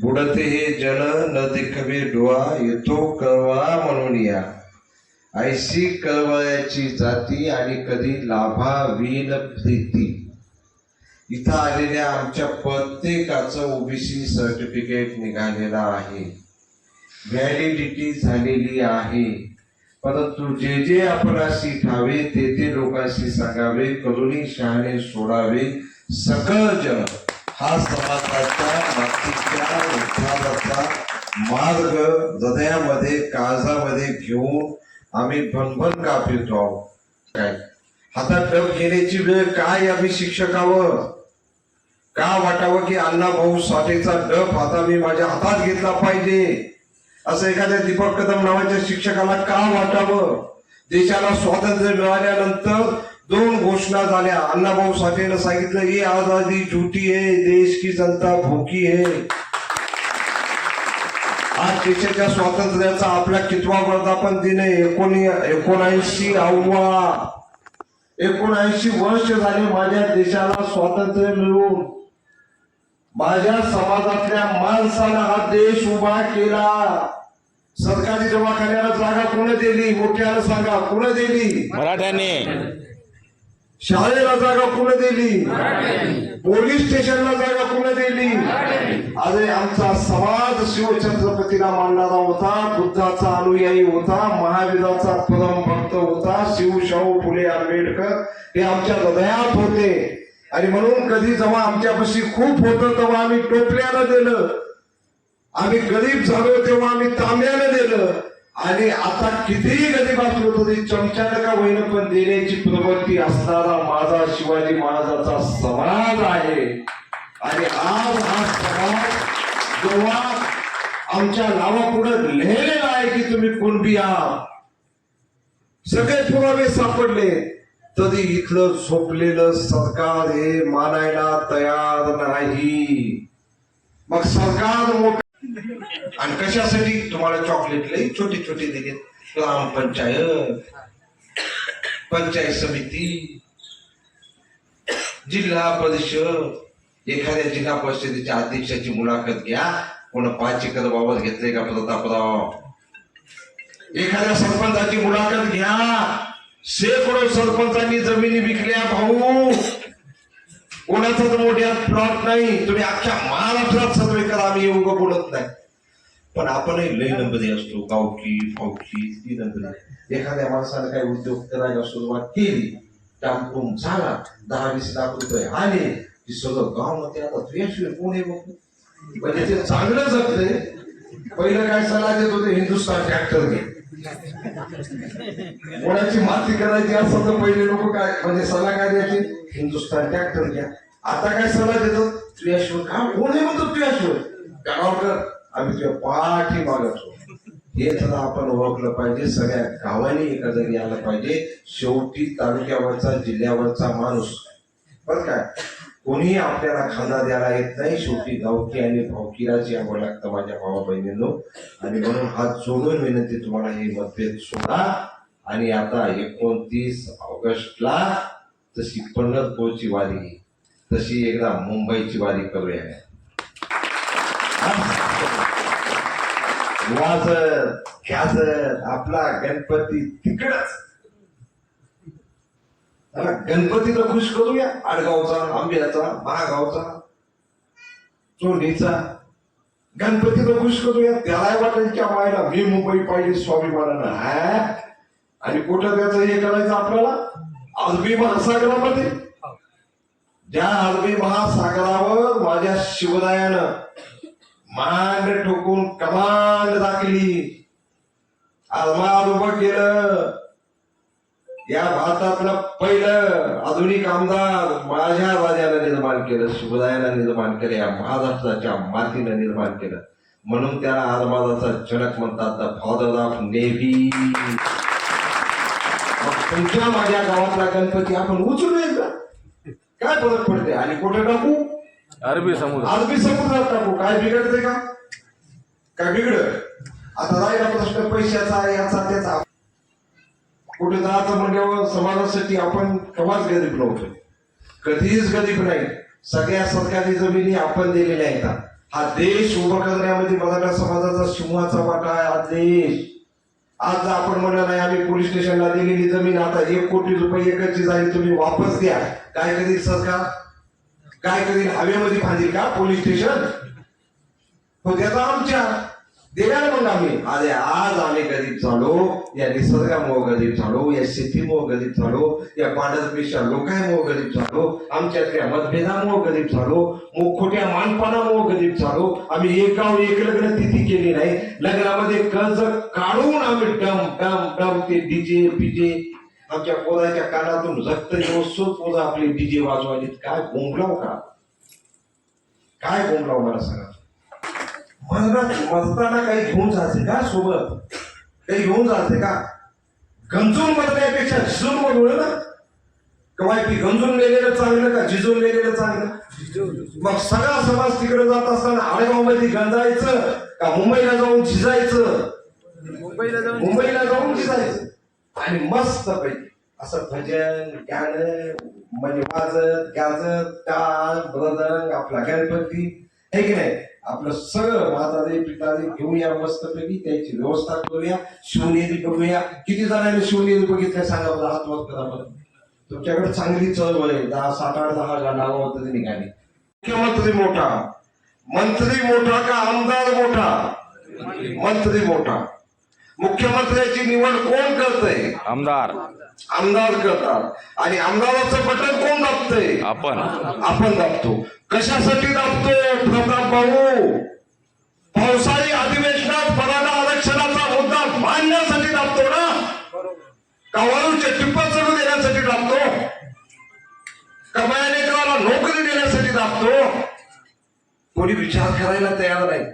बुडते हे जन न देखवे डोळा येतो कळवा म्हणून या. ऐशी कळवळ्याची जाती आणि कधी लाभा वीन प्रीती. इथं आलेल्या आमच्या प्रत्येकाचं ओबीसी सर्टिफिकेट निघालेलं आहे. व्हॅलिडिटी झालेली आहे. परंतु जे जे आपणाशी ठावे ते ते लोकांशी सांगावे करुणी शहाणे सोडावे सकळ जन हा समाजाच्या मातीच्या उत्थानाचा मार्ग हृदयामध्ये काळजामध्ये घेऊन आम्ही भनभन का फिरतो आहोत? काय? हातात डब घेण्याची वेळ काय आम्ही शिक्षकावर? का वाटावं की अण्णा भाऊ साठेचा डब आता मी माझ्या हातात घेतला पाहिजे? असं एखाद्या दीपक कदम नावाच्या शिक्षकाला का वाटावं? देशाला स्वातंत्र्य मिळाल्यानंतर दोन घोषणा झाल्या. अण्णाभाऊ साठेनं सांगितलं ही आजादी झुटी आहे देश की जनता भूकी है. आज देशाच्या स्वातंत्र्याचा आपला कितवा वर्धापन दिन आहे. एकोणी एकोणऐंशी अव्वा एकोणऐंशी वर्ष झाले माझ्या देशाला स्वातंत्र्य मिळून माझ्या समाजातल्या माणसानं हा देश उभा केला. सरकारी दवाखान्याला जागा कोण दिली? मोठ्याला सांगा कोण दिली? मराठ्याने. शाळेला जागा कुणी दिली? पोलीस स्टेशनला जागा कुणी दिली? अरे आमचा समाज शिवछत्रपतीला मानणारा होता बुद्धाचा अनुयायी होता महावीराचा परम भक्त होता शिवशाहू फुले आंबेडकर हे आमच्या हृदयात होते. आणि म्हणून कधी जेव्हा आमच्यापाशी खूप होतं तेव्हा आम्ही टोपल्यानं दिलं आम्ही गरीब झालो तेव्हा आम्ही तांब्यानं दिलं आणि आता कितीही गरीब असलो होती चमच्यानं का होईना पण देण्याची प्रवृत्ती असणारा माझा शिवाजी महाराजाचा समाज आहे. आणि आज हा समाज जेव्हा आमच्या नावापुढे लिहिलेला आहे की तुम्ही कुणबी आहात सगळे पुरावे सापडले. तरी इथलं झोपलेलं सरकार हे मानायला तयार नाही. मग सरकार मोठ आणि कशासाठी तुम्हाला चॉकलेट लई छोटे छोटे दिले ग्रामपंचायत पंचायत समिती जिल्हा परिषद. एखाद्या जिल्हा परिषदेच्या अध्यक्षाची मुलाखत घ्या. कोण पाच एकर बाबत घेतले का प्रतापराव? एखाद्या सरपंचाची मुलाखत घ्या. शेकडो सरपंचांनी जमिनी विकल्या भाऊ. कोणाचा तर मोठ्या प्लॉट नाही. तुम्ही अख्ख्या महाराष्ट्रात सर्वे करा आम्ही एवढं बोलत नाही. पण आपणही लय नंबरी असतो. गावकी फावकी ती नंबरी एखाद्या माणसाने काही उद्योग करायला सुरुवात केली टाकून झाला दहा वीस लाख रुपये आले की सगळं गावमध्ये आता तुझ्याशिवाय कोण आहे बघ? म्हणजे ते चांगलं जगतंय. पहिलं काय सल्ला देत होते हिंदुस्थान ट्रॅक्टर घे. कोणाची माती करायची असेल तर पहिले लोक काय म्हणजे सल्ला काय द्यायचे हिंदुस्थान ट्रॅक्टर घ्या. आता काय सल्ला देतो? तुझ्याशिवाय का? कोण आहे म्हणतो तुझ्याशिवाय गावाकर आम्ही तुझ्या पाठी मागतो हे तर आपण ओळखलं पाहिजे. सगळ्या गावाने एका जरी आलं पाहिजे. शेवटी तालुक्यावरचा जिल्ह्यावरचा माणूस. बर काय कोणीही आपल्याला खांदा द्यायला येत नाही. शेवटी गावकी आणि भावकीलाच यावं लागतं माझ्या भावा बहिणींनो. आणि म्हणून हात जोडून विनंती तुम्हाला हे मतभेद सोडा. आणि आता एकोणतीस ऑगस्टला तशी पंढरपूरची वारी तशी एकदा मुंबईची वारी करूया. वाजत ख्याजत आपला गणपती तिकडच. गणपतीला खुश करूया आडगावचा आंब्याचा महागावचा चोंडीचा. गणपतीला खुश करूया त्याला वाटायच्या की मी मुंबई पाहिजे स्वाभिमानानं हा? आणि कुठं त्याचं हे करायचं आपल्याला? अरबी महासागरामध्ये. ज्या अरबी महासागरावर माझ्या शिवरायानं मांड ठोकून कमांड दाखली. आरमार उभं केलं. या भारतातलं पहिलं आधुनिक आमदार माझ्या राजानं निर्माण केलं शिवरायानं निर्माण केलं या महाराष्ट्राच्या मातीनं निर्माण केलं. म्हणून त्याला आरमाराचा जनक म्हणतात द फादर ऑफ नेव्ही तुमच्या माझ्या गावातला गणपती आपण उचलू एकदा. काय फरक पडते आणि कुठे टाकू? अरबी समुद्र. अरबी समुद्रात टाकू. काय बिघडते का? काय बिघडत आता राहिला प्रश्न पैशाचा याचा त्याचा. कुठे जायचं म्हणल्यावर समाजासाठी आपण केव्हाच गरीब नव्हतो कधीच गरीब नाही. सगळ्या सरकारी जमिनी आपण दिलेल्या आहेत. हा देश उभा करण्यामध्ये मराठा समाजाचा सिंहाचा वाटा आहे हा देश. आज आपण म्हणलं नाही आम्ही पोलीस स्टेशनला दिलेली जमीन आता एक कोटी रुपये एकरची झाली तुम्ही वापस द्या काय कधी सरकार? काय कधी हवेमध्ये फांदील का पोलीस स्टेशन? हो त्याचा आमच्या दिल्या मग आम्ही अरे आज आम्ही गरीब झालो या निसर्गामुळे गरीब झालो या शेतीमुळे गरीब झालो या पांढरपेशा लोकांमुळे गरीब झालो आमच्यातल्या मतभेदामुळे गरीब झालो खोट्या मानपानामुळे गरीब झालो आम्ही एक एक लग्न तिथी केली नाही. लग्नामध्ये कर्ज काढून आम्ही डम डम डम ते डीजे बीजे आमच्या पोराच्या कानातून रक्त येऊन पोरं आपले डीजे वाजवायचे काय गोंगलाव का? काय गोंगलाव मला सांगा? मरणात मरताना काही घेऊन जायचे का सोबत? काही घेऊन जायचे का? गंजून मरण्यापेक्षा झिजून मरवलं ना. कवाय की गंजून गेलेलं चांगलं का झिजून गेलेलं चांगलं? मग सगळा समाज तिकडे जात असताना आळेगावमध्ये गंजायचं का मुंबईला जाऊन झिजायचं? मुंबईला जाऊन मुंबईला जाऊन झिजायचं. आणि मस्त पैकी असं भजन गाणं म्हणजे वाजत गाजत टाळ मृदंग आपला गणपती. हे की नाही? आपलं सगळं म्हातारे पितारे घेऊया मस्त पैकी त्याची व्यवस्था करूया शिवनेरी बघूया. किती जणांनी शिवनेरी बघितल्या सांगा मला हात वाद करा बरं. तुमच्याकडे चांगली चळवळ आहे. दहा सात आठ दहा गाव होतं निघाली. मुख्यमंत्री मोठा. मंत्री मोठा का आमदार मोठा? मंत्री मोठा. मुख्यमंत्र्याची निवड कोण करतंय? आमदार. आमदार करतात. आणि आमदाराचं बटन कोण दाबतंय? आपण. आपण दाबतो. कशासाठी दाबतो प्रताप भाऊ पावसाळी अधिवेशनात मराठा आरक्षणाचा मुद्दा मांडण्यासाठी दाबतो ना? का वरूनचे टिप्पा चढू देण्यासाठी दाबतो. का लेकराला नोकरी देण्यासाठी दाबतो. कोणी विचार करायला तयार नाही.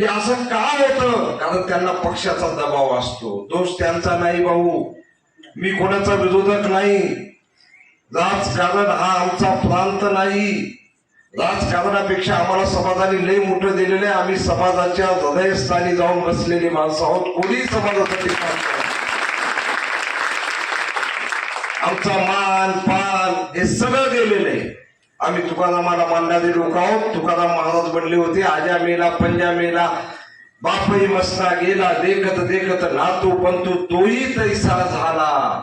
हे असं का होतं? कारण त्यांना पक्षाचा दबाव असतो. दोष त्यांचा नाही भाऊ. मी कोणाचा विरोधक नाही. राजकारण हा आमचा प्रांत नाही. राजकारणापेक्षा आम्हाला समाजाने लय मोठं दिलेलं आहे. आम्ही समाजाच्या हृदयस्थानी जाऊन बसलेली माणसं आहोत. कोणी समाजासाठी काम आमचा मान पान हे सगळं गेलेलं आहे. आम्ही तुकारामाला मानणारे लोक आहोत. तुकाराम महाराज बनले होते. आजा मेला पंजा मेला. बापही मसना गेला. देखत देखत नातू पंतू तोही तैसा झाला.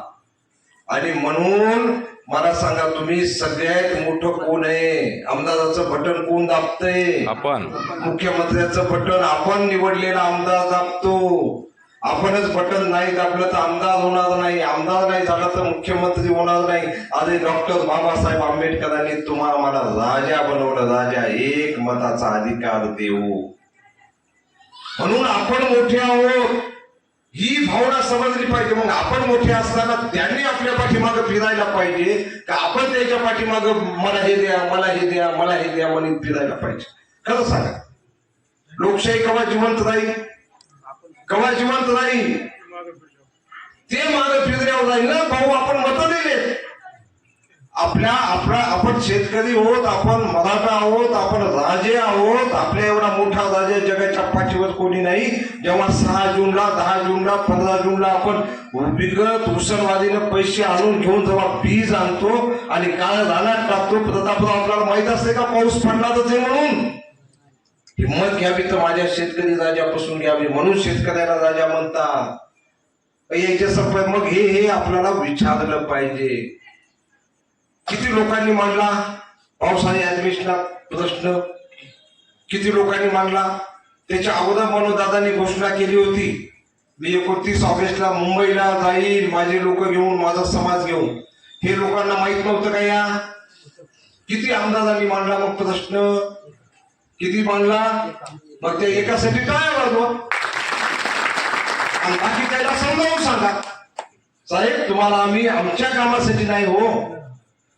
आणि म्हणून मला सांगा तुम्ही सगळ्यात मोठं कोण आहे? आमदाराचं बटन कोण दाबतंय? आपण. मुख्यमंत्र्याचं बटन आपण निवडलेला आमदार दाबतो. आपणच बटन नाही दाबलं तर आमदार होणार नाही. आमदार नाही झाला तर मुख्यमंत्री होणार नाही. अरे डॉक्टर बाबासाहेब आंबेडकरांनी तुम्हाला मला राजा बनवलं. राजा एक मताचा अधिकार देऊ. म्हणून आपण मोठे आहोत. ही भावना समजली पाहिजे. मग आपण मोठे असताना त्यांनी आपल्या पाठीमागं फिरायला पाहिजे. का आपण त्याच्या पाठीमागं मला हे द्या मला हे द्या मला हे द्या म्हणून फिरायला पाहिजे? खरं सांगा. लोकशाही कवा जिवंत राहील? कवा जिवंत राहील ते माग फिरण्यावर राहील ना भाऊ आपण मत दिले आपल्या आपला आपण शेतकरी आहोत आपण मराठा आहोत आपण राजे आहोत आपल्या एवढा मोठा राजे जगाच्या पाठीवर कोणी नाही. जेव्हा सहा जूनला दहा जूनला पंधरा जूनला आपण विगत उसनवादीनं पैसे आणून घेऊन जेव्हा बीज आणतो आणि काळ रानात टाकतो प्रतापराव आपल्याला माहीत असते का पाऊस पडणारच आहे म्हणून? हिंमत घ्यावी तर माझ्या शेतकरी राजापासून घ्यावी म्हणून शेतकऱ्याला राजा म्हणतात. याच्या सफर मग हे हे आपल्याला विचारलं पाहिजे. किती लोकांनी मांडला? पावसाळी अधिवेशनात प्रश्न. किती लोकांनी मांडला? त्याच्या अगोदर मनोदादांनी घोषणा केली होती. मी एकोणतीस ऑगस्टला मुंबईला जाईल. माझे लोक घेऊन माझा समाज घेऊन. हे लोकांना माहीत नव्हतं का या? किती आमदारांनी मांडला मग प्रश्न? किती बनला मग त्या एकासाठी काय वाजवा आणि बाकी त्याला समजावून सांगा. साहेब तुम्हाला आम्ही आमच्या कामासाठी नाही हो.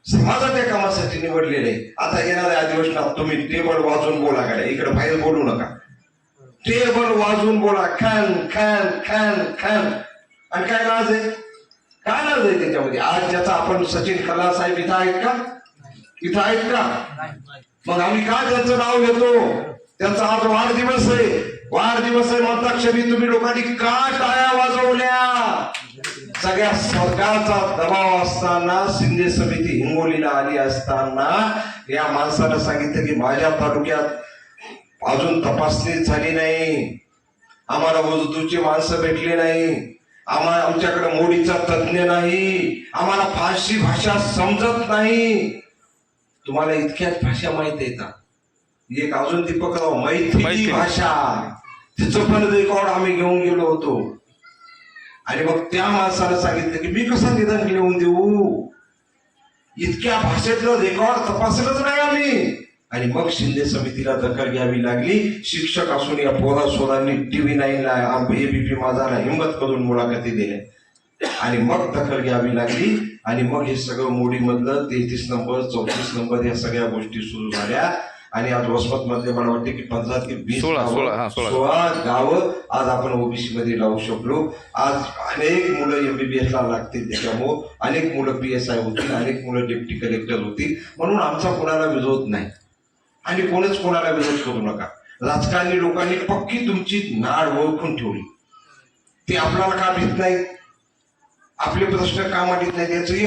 समाजाच्या कामासाठी निवडलेले. आता येणाऱ्या अधिवेशनात तुम्ही टेबल वाजवून बोला काय इकडे बाहेर बोलू नका. टेबल वाजवून बोला. खॅन खॅन खॅन खॅन आणि काय लाज आहे? काय लाज आहे त्याच्यामध्ये? आज ज्याचा आपण सचिन कला साहेब इथं आहेत का? इथं आहेत का? मग आम्ही का त्यांचं नाव घेतो? त्यांचा आज वाढदिवस आहे. वाढदिवस आहे म्हणता तुम्ही लोकांनी का टाळ्या वाजवल्या? सगळ्या सरकारचा दबाव असताना शिंदे समिती हिंगोलीला आली असताना या माणसानं सांगितलं की माझ्या तालुक्यात अजून तपासणी झाली नाही. आम्हाला वजदूची माणसं भेटली नाही. आम्हाला आमच्याकडे मोडीचा तज्ञ नाही. आम्हाला फारशी भाषा समजत नाही. तुम्हाला इतक्याच भाषा माहीत का? एक अजून दीपकराव मैथिली मैथिली. भाषा. तिचं पण रेकॉर्ड आम्ही घेऊन गेलो होतो. आणि मग त्या माणसाला सांगितलं की मी कसं निधन लिहून देऊ? इतक्या भाषेतलं रेकॉर्ड तपासलंच नाही आम्ही. आणि मग शिंदे समितीला दखल घ्यावी लागली. शिक्षक असून या पोरा सोरांनी टीव्ही नाईनला एबीपी माझाला हिंमत करून मुलाखती दिल्या. आणि मग दखल घ्यावी लागली. आणि मग हे सगळं मोडीमधलं तेहतीस नंबर चौतीस नंबर या सगळ्या गोष्टी सुरू झाल्या. आणि आज वसमत मध्ये मला वाटते की पंधरा ते वीस सोळा, गावं- हा, आज आपण ओबीसी मध्ये लावू शकलो. आज अनेक मुलं एमबीबीएस ला लागतील त्याच्यामुळं. अनेक मुलं पी एस आय होतील अनेक मुलं डेप्टी कलेक्टर होतील. म्हणून आमचा कोणाला विरोध नाही. आणि कोणच कोणाला विरोध करू नका. राजकारणी लोकांनी पक्की तुमची नाड ओळखून ठेवली. ते आपल्याला का भीत नाही आपले प्रश्न का मांडित नाहीत याचं एक